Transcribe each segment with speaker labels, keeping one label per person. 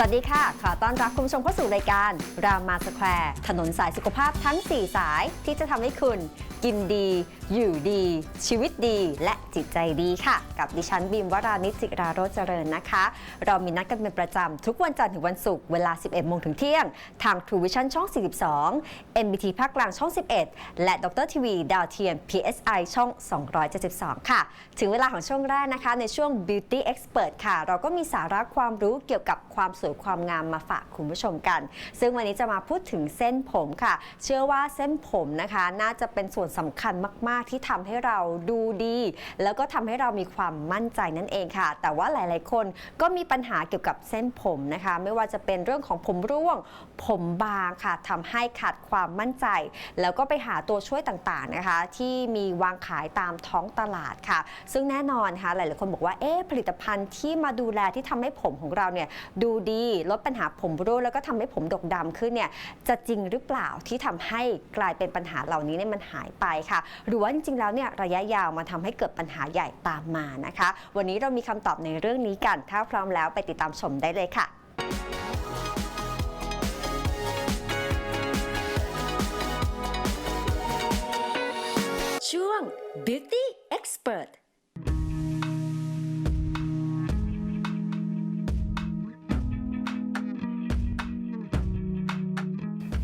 Speaker 1: สวัสดีค่ะ ขอต้อนรับคุณผู้ชมเข้าสู่รายการรามาสแควร์ถนนสายสุขภาพทั้ง 4 สายที่จะทำให้คุณ กินดี อยู่ดี ชีวิตดี และจิตใจดีค่ะ กับดิฉันบีมวรานิจจิราโรจเจริญนะคะ เรามีนัดกันเป็นประจำ ทุกวันจันทร์ถึงวันศุกร์เวลา 11 โมงถึงเที่ยง ทาง True Vision ช่อง 42 MBT ภาคกลางช่อง 11 และดรทีวีดาวเทียม PSI ช่อง 272 ค่ะ ถึงเวลาของช่วงแรกนะคะ ในช่วง Beauty Expert ค่ะ เราก็มีสาระความรู้เกี่ยวกับความสวยความงามมาฝากคุณผู้ชมกัน ซึ่งวันนี้จะมาพูดถึงเส้นผมค่ะ เชื่อว่าเส้นผมนะคะ น่าจะเป็นส่วนสำคัญมาก ๆ ที่ทำให้เราดูดี แล้วก็ทำให้เรามีความมั่นใจนั่นเองค่ะ แต่ว่าหลาย ๆ คนก็มีปัญหาเกี่ยวกับเส้นผมนะคะ ไม่ว่าจะเป็นเรื่องของผมร่วง ผมบางค่ะทำให้ขาดความมั่นใจ แล้วก็ไปหาตัวช่วยต่าง ๆ นะคะ ที่มีวางขายตามท้องตลาดค่ะ ซึ่งแน่นอนค่ะหลาย ๆ คนบอกว่าเอ๊ะผลิตภัณฑ์ที่มาดูแลที่ทำให้ผมของเราเนี่ยดูดีลดปัญหาผมร่วงแล้วก็ทำให้ผมดกดำขึ้นเนี่ยจะจริงหรือเปล่าที่ทำให้กลายเป็นปัญหาเหล่านี้เนี่ยมันหายไปค่ะ หรือว่าจริงๆแล้วเนี่ยระยะยาวมันทำให้เกิดปัญหาใหญ่ตามมานะคะ วันนี้เรามีคำตอบในเรื่องนี้กัน ถ้าพร้อมแล้วไปติดตามชมได้เลยค่ะช่วง Beauty Expert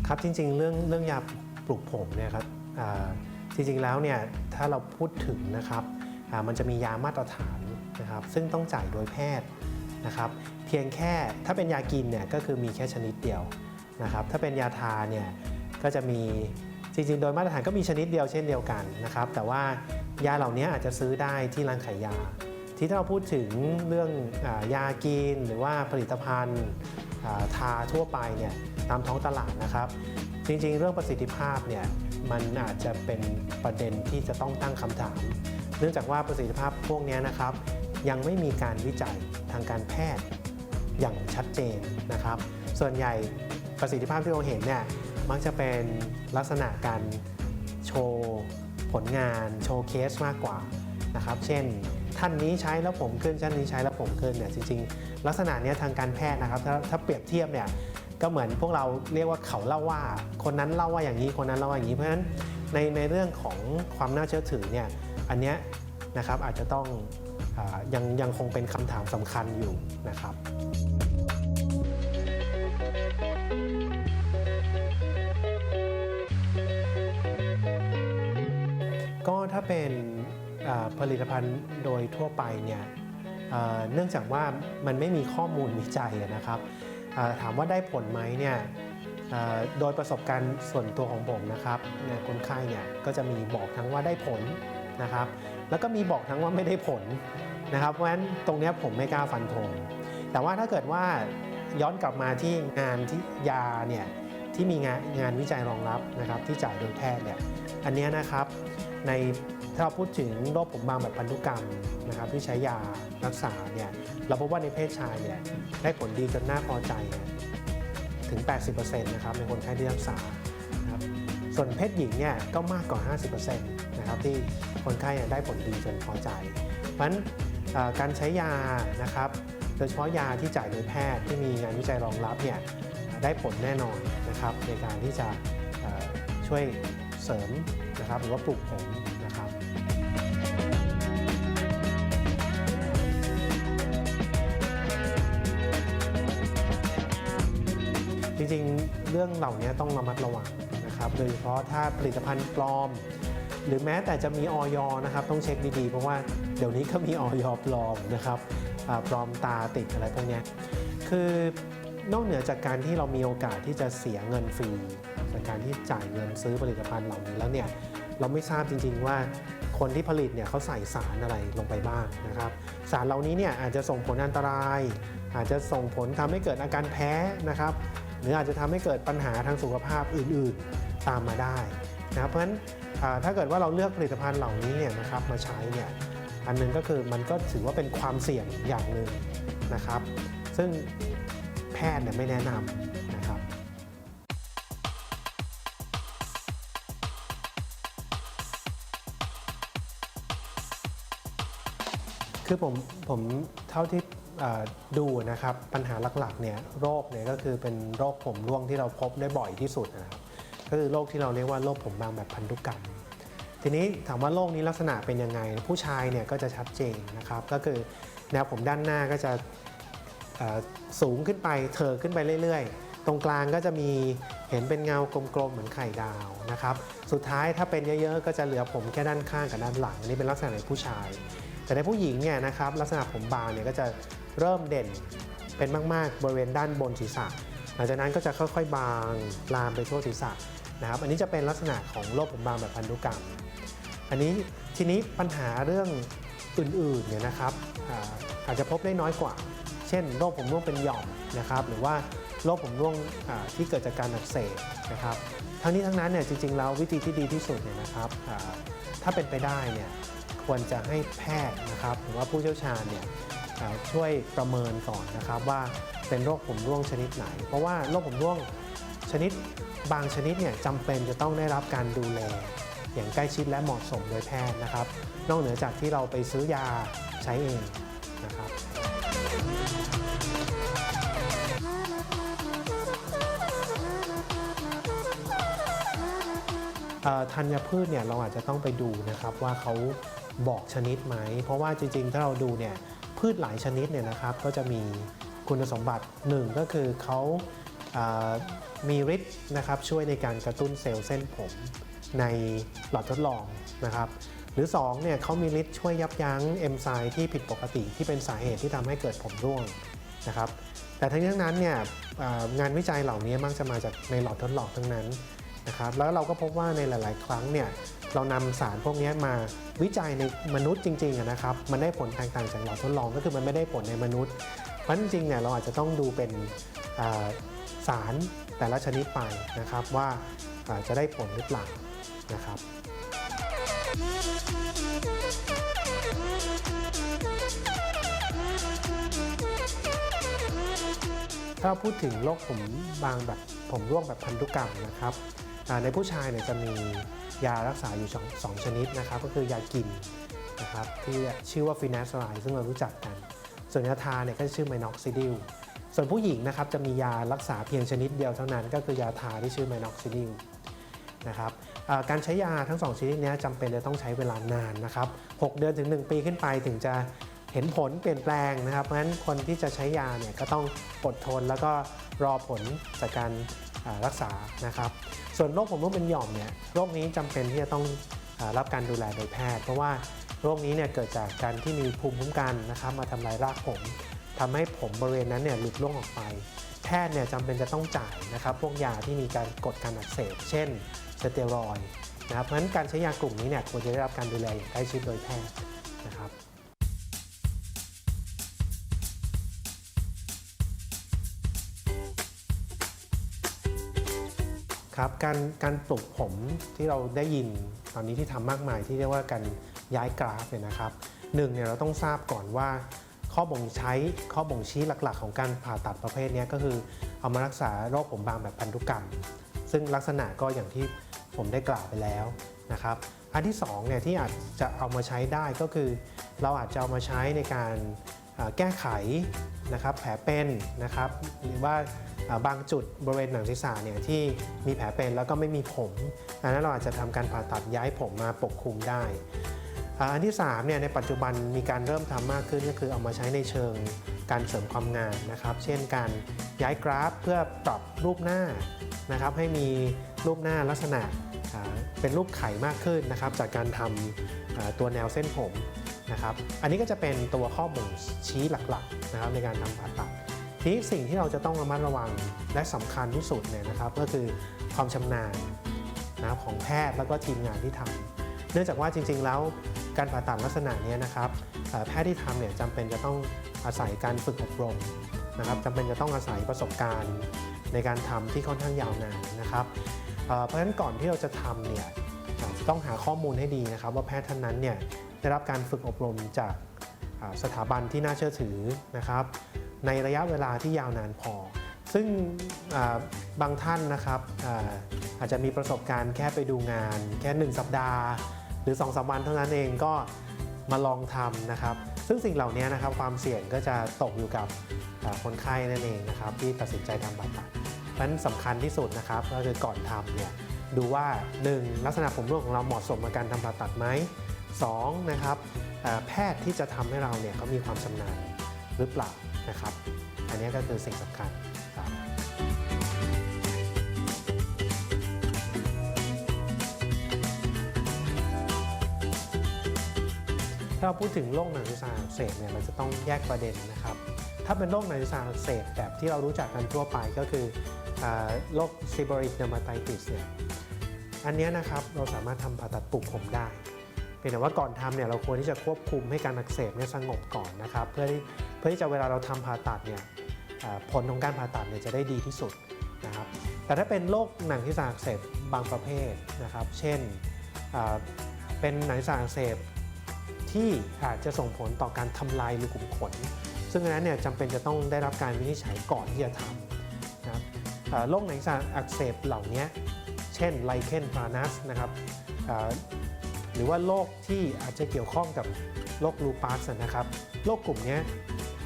Speaker 2: ครับจริงๆ เรื่องเรื่องยาปลูกผมเนี่ยครับจริงๆแล้วเนี่ยถ้าเราพูดถึงนะครับมันจะมียามาตรฐานนะครับ ซึ่งต้องจ่ายโดยแพทย์นะครับ เพียงแค่ถ้าเป็นยากินเนี่ยก็คือมีแค่ชนิดเดียวนะครับ ถ้าเป็นยาทาเนี่ยก็จะมีจริงๆ โดยมาตรฐานก็มีชนิดเดียวเช่นเดียวกันนะครับ แต่ว่ายาเหล่านี้อาจจะซื้อได้ที่ร้านขายยา ที่ถ้าเราพูดถึงเรื่องอยากินหรือว่าผลิตภัณฑ์ทาทั่วไปเนี่ย ตามท้องตลาดนะครับ จริงๆ เรื่องประสิทธิภาพเนี่ยมันอาจจะเป็นประเด็นที่จะต้องตั้งคำถาม เนื่องจากว่าประสิทธิภาพพวกนี้นะครับ ยังไม่มีการวิจัยทางการแพทย์อย่างชัดเจนนะครับ ส่วนใหญ่ประสิทธิภาพที่เราเห็นเนี่ยมักจะเป็นลักษณะการโชว์ผลงานโชว์เคสมากกว่านะครับ เช่น ท่านนี้ใช้แล้วผมขึ้นท่านนี้ใช้แล้วผมขึ้นเนี่ยจริงๆ ลักษณะนี้ทางการแพทย์นะครับ ถ้าถ้าเปรียบเทียบเนี่ย ก็เหมือนพวกเราเรียกว่าเขาเล่าว่า คนนั้นเล่าว่าอย่างนี้คนนั้นเล่าว่าอย่างนี้เพราะฉะนั้นในในเรื่องของความน่าเชื่อถือเนี่ยอันเนี้ยนะครับอาจจะต้องอยังยังคงเป็นคำถามสำคัญอยู่นะครับก็ถ้าเป็นผลิตภัณฑ์โดยทั่วไปเนี่ยเนื่องจากว่ามันไม่มีข้อมูลวิจัยนะครับ ถามว่าได้ผลไหมเนี่ยโดยประสบการณ์ส่วนตัวของผมนะครับเนี่ยคนไข้เนี่ยก็จะมีบอกทั้งว่าได้ผลนะครับ แล้วก็มีบอกทั้งว่าไม่ได้ผลนะครับ เพราะฉะนั้นตรงนี้ผมไม่กล้าฟันธงแต่ว่าถ้าเกิดว่าย้อนกลับมาที่งานที่ยาเนี่ยที่มีงานงานวิจัยรองรับนะครับที่จ่ายโดยแพทย์เนี่ยอันนี้นะครับใน ถ้าเราพูดถึงโรคผมบางแบบพันธุกรรมนะครับที่ใช้ยารักษาเนี่ยเราพบว่าในเพศชายเนี่ยได้ผลดีจนน่าพอใจถึง 80%นะครับในคนไข้ที่รักษานะครับส่วนเพศหญิงเนี่ยก็มากกว่า 50%นะครับที่คนไข้เนี่ยได้ผลดีจนพอใจ เพราะฉะนั้นการใช้ยานะครับโดยเฉพาะยาที่จ่ายโดยแพทย์ที่มีงานวิจัยรองรับเนี่ยได้ผลแน่นอนนะครับในการที่จะช่วยเสริมนะครับหรือว่าปลูกผม ริงๆ เรื่องเหล่านี้ต้องระมัดระวังนะครับ โดยเฉพาะถ้าผลิตภัณฑ์ปลอม หรือแม้แต่จะมีออยนะครับ ต้องเช็คดีๆ เพราะว่าเดี๋ยวนี้ก็มีออยปลอมนะครับปลอมตาติดอะไรพวกนี้คือนอกเหนือจากการที่เรามีโอกาสที่จะเสียเงินฟรีจากการที่จ่ายเงินซื้อผลิตภัณฑ์เหล่านี้แล้วเนี่ยเราไม่ทราบจริง ๆ ว่าคนที่ผลิตเนี่ยเขาใส่สารอะไรลงไปบ้างนะครับ สารเหล่านี้เนี่ยอาจจะส่งผลอันตราย อาจจะส่งผลทำให้เกิดอาการแพ้นะครับ รืออาจจะทำให้เกิดปัญหาทางสุขภาพอื่นๆตามมาได้นะครับเพราะฉะนั้นถ้าเกิดว่าเราเลือกผลิตภัณฑ์เหล่านี้เนี่ยนะครับมาใช้เนี่ยอันหนึงก็คือมันก็ถือว่าเป็นความเสี่ยงอย่างหนึ่งนะครับ ซึ่งแพทย์เนี่ยไม่แนะนำนะครับคือผมผมเท่าที่ ดูนะครับปัญหาหลักๆเนี่ยโรคเนี่ยก็คือเป็นโรคผมร่วงที่เราพบได้บ่อยที่สุดนะครับก็คือโรคที่เราเรียกว่าโรคผมบางแบบพันธุกรรม ทีนี้ถามว่าโรคนี้ลักษณะเป็นยังไง ผู้ชายเนี่ยก็จะชัดเจนนะครับก็คือแนวผมด้านหน้าก็จะสูงขึ้นไปเถิกขึ้นไปเรื่อยๆ ตรงกลางก็จะมีเห็นเป็นเงากลมๆเหมือนไข่ดาวนะครับสุดท้ายถ้าเป็นเยอะๆ ก็จะเหลือผมแค่ด้านข้างกับด้านหลังอันนี้เป็นลักษณะในผู้ชาย แต่ในผู้หญิงเนี่ยนะครับลักษณะผมบางเนี่ยก็จะ เริ่มเด่นเป็นมากๆ บริเวณด้านบนศีรษะ หลังจากนั้นก็จะค่อยๆ บางลามไปทั่วศีรษะนะครับ อันนี้จะเป็นลักษณะของโรคผมบางแบบพันธุกรรม อันนี้ทีนี้ปัญหาเรื่องอื่นๆเนี่ยนะครับอาจจะพบได้น้อยกว่า เช่นโรคผมร่วงเป็นหย่อมนะครับ หรือว่าโรคผมร่วงที่เกิดจากการอักเสบนะครับ ทั้งนี้ทั้งนั้นเนี่ยจริงๆแล้ววิธีที่ดีที่สุดเนี่ยนะครับถ้าเป็นไปได้เนี่ยควรจะให้แพทย์นะครับหรือว่าผู้เชี่ยวชาญเนี่ย ช่วยประเมินก่อนนะครับว่าเป็นโรคผมร่วงชนิดไหน เพราะว่าโรคผมร่วงชนิดบางชนิดเนี่ยจำเป็นจะต้องได้รับการดูแล อย่างใกล้ชิดและเหมาะสมโดยแพทย์นะครับ นอกเหนือจากที่เราไปซื้อยาใช้เองนะครับเอ่อธัญพืชเนี่ยเราอาจจะต้องไปดูนะครับว่าเขาบอกชนิดไหม เพราะว่าจริงๆ ถ้าเราดูเนี่ย พืชหลายชนิดเนี่ยนะครับก็จะมีคุณสมบัติหนึ่งก็คือเขามีฤทธิ์นะครับช่วยในการกระตุ้นเซลล์เส้นผมในหลอดทดลองนะครับหรือ2เนี่ยเขามีฤทธิ์ช่วยยับยั้งเอนไซม์ที่ผิดปกติที่เป็นสาเหตุที่ทำให้เกิดผมร่วงนะครับแต่ทั้งนี้ทั้งนั้นเนี่ยงานวิจัยเหล่านี้มักจะมาจากในหลอดทดลองทั้งนั้นนะครับแล้วเราก็พบว่าในหลาย ๆ ครั้งเนี่ย เรานำสารพวกนี้มาวิจัยในมนุษย์จริงๆนะครับ มันได้ผลแตกต่างจากหลอดทดลองก็คือมันไม่ได้ผลในมนุษย์ เพราะนั้นจริงๆเนี่ยเราอาจจะต้องดูเป็นสารแต่ละชนิดไปนะครับว่าจะได้ผลหรือเปล่านะครับถ้าพูดถึงโรคผมบางแบบผมร่วงแบบพันธุกรรมนะครับในผู้ชายเนี่ยจะมี ยารักษาอยู่สองสองชนิดนะครับ ก็คือยากินนะครับที่ชื่อว่าฟินาสไลซึ่งเรารู้จักกัน ส่วนยาทาเนี่ยก็ชื่อไมน็อกซิดิลส่วนผู้หญิงนะครับจะมียารักษาเพียงชนิดเดียวเท่านั้น ก็คือยาทาที่ชื่อไมน็อกซิดิลนะครับการใช้ยาทั้งสองชนิดนี้จำเป็นจะต้องใช้เวลานานนะครับ6เดือนถึง 1 ปีขึ้นไปถึงจะเห็นผลเปลี่ยนแปลงนะครับเพราะฉะนั้นคนที่จะใช้ยาเนี่ยก็ต้องอดทนแล้วก็รอผลจากการรักษานะครับ ส่วนโรคผมร่วงเป็นหย่อมเนี่ยโรคนี้จำเป็นที่จะต้องรับการดูแลโดยแพทย์ เพราะว่าโรคนี้เนี่ยเกิดจากการที่มีภูมิคุ้มกันนะครับมาทำลายรากผมทำให้ผมบริเวณนั้นเนี่ยหลุดร่วงออกไป แพทย์เนี่ยจำเป็นจะต้องจ่ายนะครับพวกยาที่มีการกดการอักเสบเช่นสเตียรอยนะครับเพราะฉะนั้นการใช้ยากลุ่มนี้เนี่ยควรจะได้รับการดูแลอย่างใกล้ชิดโดยแพทย์นะครับ ครับการการปลูกผมที่เราได้ยินตอนนี้ที่ทำมากมายที่เรียกว่าการย้ายกราฟเนี่ยนะครับหนึ่งเนี่ยเราต้องทราบก่อนว่า ข้อบ่งใช้ข้อบ่งชี้หลักๆ ของการผ่าตัดประเภทนี้ก็คือเอามารักษาโรคผมบางแบบพันธุกรรม ซึ่งลักษณะก็อย่างที่ผมได้กล่าวไปแล้วนะครับอันที่สองเนี่ยที่อาจจะเอามาใช้ได้ก็คือ เราอาจจะเอามาใช้ในการแก้ไข นะครับแผลเป็นนะครับหรือว่าบางจุดบริเวณหนังศีรษะเนี่ยที่มีแผลเป็นแล้วก็ไม่มีผมอันนั้นเราอาจจะทำการผ่าตัดย้ายผมมาปกคลุมได้ อันที่3เนี่ยในปัจจุบันมีการเริ่มทำมากขึ้นก็คือเอามาใช้ในเชิงการเสริมความงามนะครับ เช่นการย้ายกราฟเพื่อปรับรูปหน้านะครับให้มีรูปหน้าลักษณะเป็นรูปไข่มากขึ้นนะครับ จากการทำอ่าตัวแนวเส้นผม นะครับอันนี้ก็จะเป็นตัวข้อบ่งชี้หลักๆนะครับในการทำผ่าตัดทีสิ่งที่เราจะต้องระมัดระวังและสำคัญที่สุดเนี่ยนะครับก็คือความชำนาญนะของแพทย์แล้วก็ทีมงานที่ทำเนื่องจากว่าจริง ๆ แล้วการผ่าตัดลักษณะนี้นะครับแพทย์ที่ทำเนี่ยจำเป็นจะต้องอาศัยการฝึกอบรมนะครับจำเป็นจะต้องอาศัยประสบการณ์ในการทำที่ค่อนข้างยาวนานนะครับเพราะฉะนั้นก่อนที่เราจะทำเนี่ยต้องหาข้อมูลให้ดีนะครับ ว่าแพทย์ท่านนั้นเนี่ย ได้รับการฝึกอบรมจากสถาบันที่น่าเชื่อถือนะครับ ในระยะเวลาที่ยาวนานพอ ซึ่งบางท่านนะครับอาจจะมีประสบการณ์แค่ไปดูงาน แค่ 1 สัปดาห์ หรือ2อสวันเท่านั้นเองก็มาลองทำนะครับ ซึ่งสิ่งเหล่านี้นะครับความเสี่ยงก็จะตกอยู่กับคนไข้นั่นเองนะครับ ที่ตัดสินใจทำผ่าตัดเพราะฉะนั้นสำคัญที่สุดนะครับก็คือก่อนทำเนี่ยดูว่า 1. ลักษณะผมร่วงของเราเหมาะสมกับการทำผ่าตัดไหม 2. นะครับแพทย์ที่จะทำให้เราเนี่ยเขามีความชำนาญหรือเปล่านะครับ อันนี้ก็คือสิ่งสำคัญครับถ้าเราพูดถึงโรคหนังศีรษะอักเสบเนี่ยมันจะต้องแยกประเด็นนะครับ ถ้าเป็นโรคหนังศีรษะอักเสบแบบที่เรารู้จักกันทั่วไปก็คือโรคซิบอริกเดอร์มาไตติสเนี่ยอันนี้นะครับเราสามารถทำผ่าตัดปลุกผมได้ พียงแต่ว่าก่อนทำเนี่ยเราควรที่จะควบคุมให้การอักเสบเนี่ยสงบก่อนนะครับเพื่อที่เพื่อที่จะเวลาเราทำผ่าตัดเนี่ยผลของการผ่าตัดเนี่ยจะได้ดีที่สุดนะครับแต่ถ้าเป็นโรคหนังศีรษะอักเสบบางประเภทนะครับ เช่นเป็นหนังศีรษะอักเสบที่อาจจะส่งผลต่อการทำลายรูขุมขน ซึ่งอันนั้นเนี่ยจำเป็นจะต้องได้รับการวินิจฉัยก่อนที่จะทำนะครับโรคหนังศีรษะอักเสบเหล่านี้เช่นไลเคนพานัสนะครับ หรือว่าโรคที่อาจจะเกี่ยวข้องกับโรคลูปัสนะครับโรคกลุ่มนี้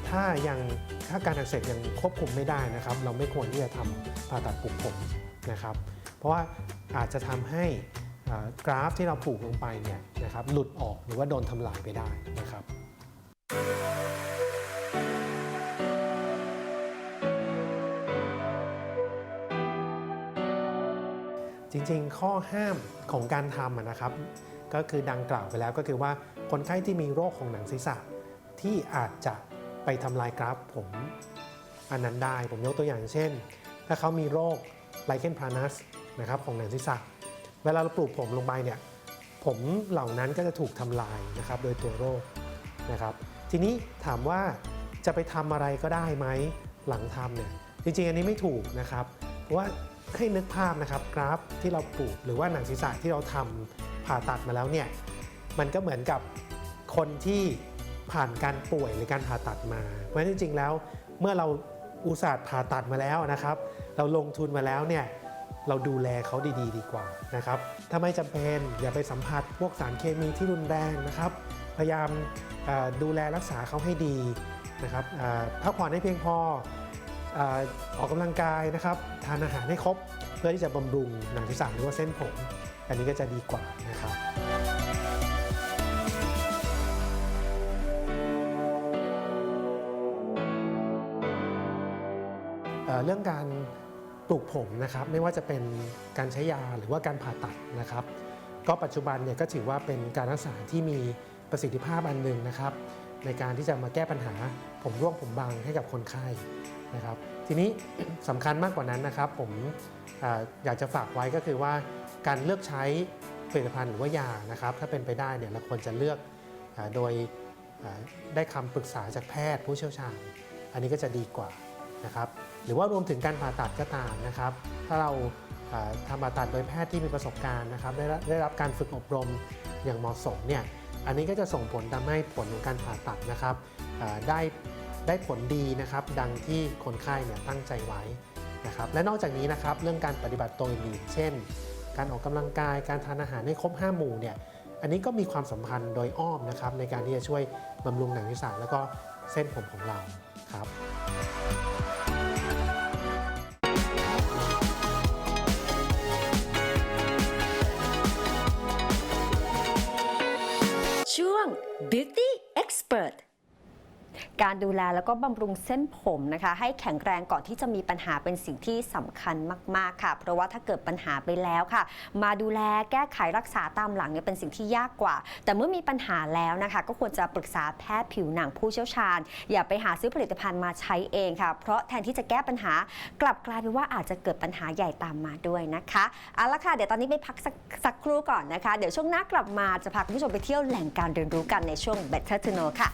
Speaker 2: ถ้ายังถ้าการอักเสบยังควบคุมไม่ได้นะครับ เราไม่ควรที่จะทำผ่าตัดปลูกผมนะครับ เพราะว่าอาจจะทำให้กราฟที่เราปลูกลงไปเนี่ยนะครับหลุดออกหรือว่าโดนทำลายไปได้นะครับจริงๆ ข้อห้ามของการทำนะครับ ก็คือดังกล่าวไปแล้วก็คือว่าคนไข้ที่มีโรคของหนังศีรษะ ที่อาจจะไปทำลายกราฟผมอันนั้นได้ผมยกตัวอย่างเช่น ถ้าเขามีโรคไลเคนพานัสนะครับของหนังศีรษะ เวลาเราปลูกผมลงไปเนี่ยผมเหล่านั้นก็จะถูกทำลายนะครับโดยตัวโรคนะครับ ทีนี้ถามว่าจะไปทำอะไรก็ได้ไหมหลังทำเนี่ยจริงๆอันนี้ไม่ถูกนะครับ เพราะว่าให้นึกภาพนะครับกราฟที่เราปลูกหรือว่าหนังศีรษะที่เราทำ ผ่าตัดมาแล้วเนี่ยมันก็เหมือนกับคนที่ผ่านการป่วยหรือการผ่าตัดมา เพราะฉะนั้นจริง ๆ แล้วเมื่อเราอุตส่าห์ผ่าตัดมาแล้วนะครับ เราลงทุนมาแล้วเนี่ยเราดูแลเขาดีๆ ดีกว่านะครับถ้าไม่จำเป็นอย่าไปสัมผัสพวกสารเคมีที่รุนแรงนะครับ พยายามดูแลรักษาเขาให้ดีนะครับพักผ่อนให้เพียงพอออออกกำลังกายนะครับ ทานอาหารให้ครบ เพื่อที่จะบำรุงหนังศีรษะหรือว่าเส้นผม อันนี้ก็จะดีกว่านะครับเเรื่องการปลูกผมนะครับไม่ว่าจะเป็นการใช้ยาหรือว่าการผ่าตัดนะครับ ก็ปัจจุบันเนี่ยก็ถือว่าเป็นการรักษาที่มีประสิทธิภาพอันหนึ่งนะครับ ในการที่จะมาแก้ปัญหาผมร่วงผมบางให้กับคนไข้นะครับ ทีนี้สำคัญมากกว่านั้นนะครับ ผมออยากจะฝากไว้ก็คือว่า การเลือกใช้ผลิตภัณฑ์หรือว่ายานะครับ ถ้าเป็นไปได้เนี่ยเราควรจะเลือกโดยได้คำปรึกษาจากแพทย์ผู้เชี่ยวชาญ อันนี้ก็จะดีกว่านะครับ หรือว่ารวมถึงการผ่าตัดก็ตามนะครับ ถ้าเราทำผ่าตัดโดยแพทย์ที่มีประสบการณ์นะครับ ได้รับได้รับการฝึกอบรมอย่างเหมาะสมเนี่ยอันนี้ก็จะส่งผลทำให้ผลของการผ่าตัดนะครับได้ได้ผลดีนะครับ ดังที่คนไข้เนี่ยตั้งใจไว้นะครับ และนอกจากนี้นะครับเรื่องการปฏิบัติตัวอื่นเช่น การออกกำลังกาย การทานอาหารให้ครบ 5 หมู่เนี่ย อันนี้ก็มีความสัมพันธ์โดยอ้อมนะครับในการที่จะช่วยบำรุงหนังศีรษะแล้วก็เส้นผมของเราครับ
Speaker 1: ช่วง Beauty Expert การดูแลแล้วก็บำรุงเส้นผมนะคะ ให้แข็งแรงก่อนที่จะมีปัญหาเป็นสิ่งที่สำคัญมาก ๆ ค่ะ เพราะว่าถ้าเกิดปัญหาไปแล้วค่ะ มาดูแลแก้ไขรักษาตามหลังเนี่ยเป็นสิ่งที่ยากกว่า แต่เมื่อมีปัญหาแล้วนะคะ ก็ควรจะปรึกษาแพทย์ผิวหนังผู้เชี่ยวชาญ อย่าไปหาซื้อผลิตภัณฑ์มาใช้เองค่ะ เพราะแทนที่จะแก้ปัญหากลับกลายเป็นว่าอาจจะเกิดปัญหาใหญ่ตามมาด้วยนะคะเอาละค่ะเดี๋ยวตอนนี้ไปพักสักสักครู่ก่อนนะคะ เดี๋ยวช่วงหน้ากลับมาจะพาคุณผู้ชมไปเที่ยวแหล่งการเรียนรู้กันในช่วง Better to Know ค่ะ